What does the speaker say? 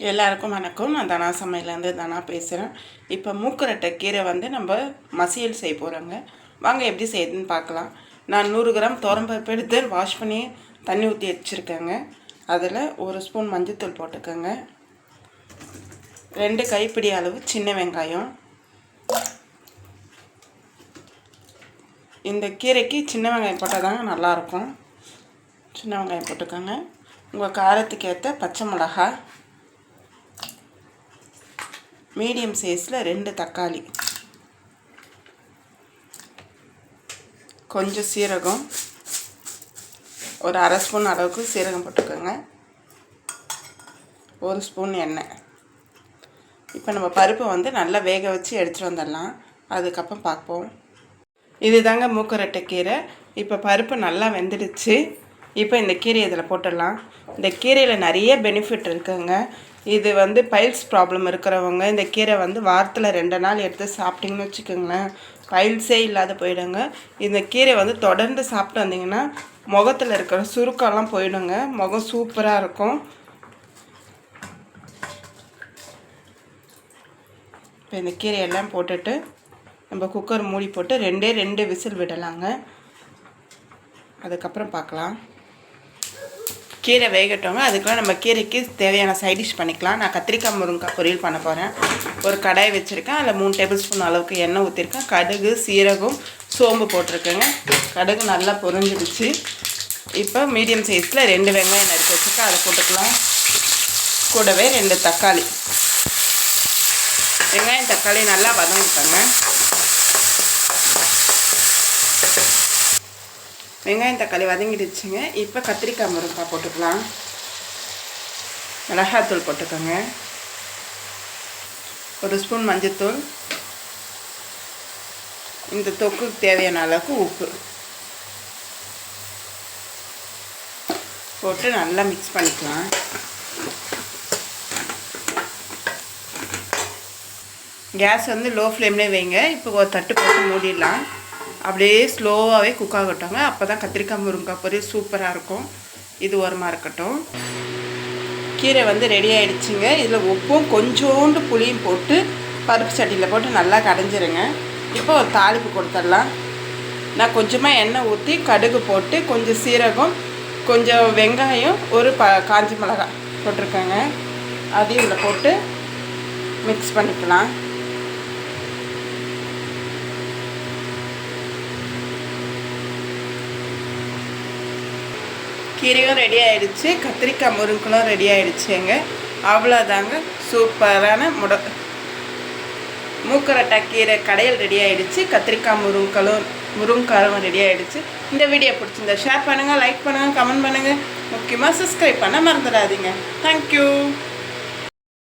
எல்லாருக்கும் வணக்கம். நான் தனா சமையலேருந்து தனா பேசுகிறேன் இப்போ மூக்கரட்டை கீரை வந்து நம்ம மசியல் செய்ய போகிறோங்க வாங்க எப்படி செய்யுதுன்னு பார்க்கலாம். நான் நூறு கிராம் பருப்பு எடுத்து வாஷ் பண்ணி தண்ணி ஊற்றி வச்சுருக்கேங்க. அதில் ஒரு ஸ்பூன் மஞ்சத்தூள் போட்டுக்கோங்க. ரெண்டு கைப்பிடி அளவு சின்ன வெங்காயம். இந்த கீரைக்கு சின்ன வெங்காயம் போட்டால் தாங்க நல்லாயிருக்கும். சின்ன வெங்காயம் போட்டுக்கோங்க. உங்கள் காரத்துக்கு ஏற்ற பச்சை மிளகாய். மீடியம் சைஸில் ரெண்டு தக்காளி. கொஞ்சம் சீரகம். ஒரு அரை ஸ்பூன் அளவுக்கு சீரகம் போட்டுக்கோங்க. ஒரு ஸ்பூன் எண்ணெய். இப்போ நம்ம பருப்பை வந்து நல்லா வேக வச்சு எடுத்துகிட்டு வந்துடலாம். அதுக்கப்புறம் பார்ப்போம். இது தாங்க மூக்கரட்டை கீரை. இப்போ பருப்பு நல்லா வெந்துடுச்சு. இப்போ இந்த கீரை இதில் போட்டுடலாம். இந்த கீரையில் நிறைய பெனிஃபிட் இருக்குங்க. இது வந்து பைல்ஸ் ப்ராப்ளம் இருக்கிறவங்க இந்த கீரை வந்து வாரத்தில் ரெண்டு நாள் எடுத்து சாப்பிட்டிங்கன்னு வச்சுக்கோங்களேன். பைல்ஸே இல்லாத போயிடுங்க. இந்த கீரை வந்து தொடர்ந்து சாப்பிட்டு வந்தீங்கன்னா முகத்தில் இருக்கிற சுருக்கம்லாம் போயிடுங்க. முகம் சூப்பராக இருக்கும். இப்போ இந்த கீரையெல்லாம் போட்டுட்டு நம்ம குக்கர் மூடி போட்டு ரெண்டே ரெண்டு விசில் விடலாங்க. அதுக்கப்புறம் பார்க்கலாம். கீரை வேகட்டோங்க அதுக்கெலாம் நம்ம கீரைக்கு தேவையான சைடிஷ் பண்ணிக்கலாம். நான் கத்திரிக்காய் முருங்கைக்காய் பொரியல் பண்ண போகிறேன் ஒரு கடாய் வச்சுருக்கேன். அதில் மூணு டேபிள் ஸ்பூன் அளவுக்கு எண்ணெய் ஊற்றிருக்கேன் கடுகு சீரகம் சோம்பு போட்டிருக்கேங்க. கடுகு நல்லா பொரிஞ்சிடுச்சு. இப்போ மீடியம் சைஸில் ரெண்டு வெங்காயம் நறுக்கி வச்சுருக்கேன். அதை போட்டுக்கலாம். கூடவே ரெண்டு தக்காளி. வெங்காயம் தக்காளி நல்லா வதங்கிட்டேங்க. வெங்காயம் தக்காளி வதங்கிடுச்சுங்க. இப்போ கத்திரிக்காய் முருங்காய் போட்டுக்கலாம். மிளகாத்தூள் போட்டுக்கோங்க. ஒரு ஸ்பூன் மஞ்சத்தூள். இந்த தொக்குக்கு தேவையான அளவுக்கு உப்பு. போட்டு நல்லா மிக்ஸ் பண்ணிக்கலாம். கேஸ் வந்து லோ ஃப்ளேம்லேயே வைங்க. இப்போ ஒரு தட்டு போட்டு மூடிடலாம். அப்படியே ஸ்லோவாகவே குக் ஆகட்டாங்க அப்போ தான் கத்திரிக்காய் முருங்காய் பொரியல் சூப்பராக இருக்கும். இது ஓரமாக இருக்கட்டும். கீரை வந்து ரெடி ஆகிடுச்சிங்க இதில் உப்பும் கொஞ்சோண்டு புளியும் போட்டு பருப்பு சட்டியில் போட்டு நல்லா கடைஞ்சிருங்க. இப்போ ஒரு தாளிப்பு கொடுத்துடலாம். நான் கொஞ்சமாக எண்ணெய் ஊற்றி கடுகு போட்டு கொஞ்சம் சீரகம் கொஞ்சம் வெங்காயம் ஒரு ப காஞ்சி மிளகாய் போட்டிருக்கேங்க. அதையும் இதில் போட்டு மிக்ஸ் பண்ணிக்கலாம். கீரையும் ரெடி ஆகிடுச்சு கத்திரிக்காய் முருங்கலும் ரெடி ஆகிடுச்சுங்க அவ்வளோதாங்க சூப்பரான முட மூக்கரட்டா கீரை கடையில் ரெடி ஆகிடுச்சு கத்திரிக்காய் முருங்கலும் முருங்காரும் ரெடி ஆகிடுச்சு இந்த வீடியோ பிடிச்சிருந்தா ஷேர் பண்ணுங்கள் லைக் பண்ணுங்கள் கமெண்ட் பண்ணுங்கள் முக்கியமாக சப்ஸ்கிரைப் பண்ண மறந்துடாதீங்க. தேங்க்யூ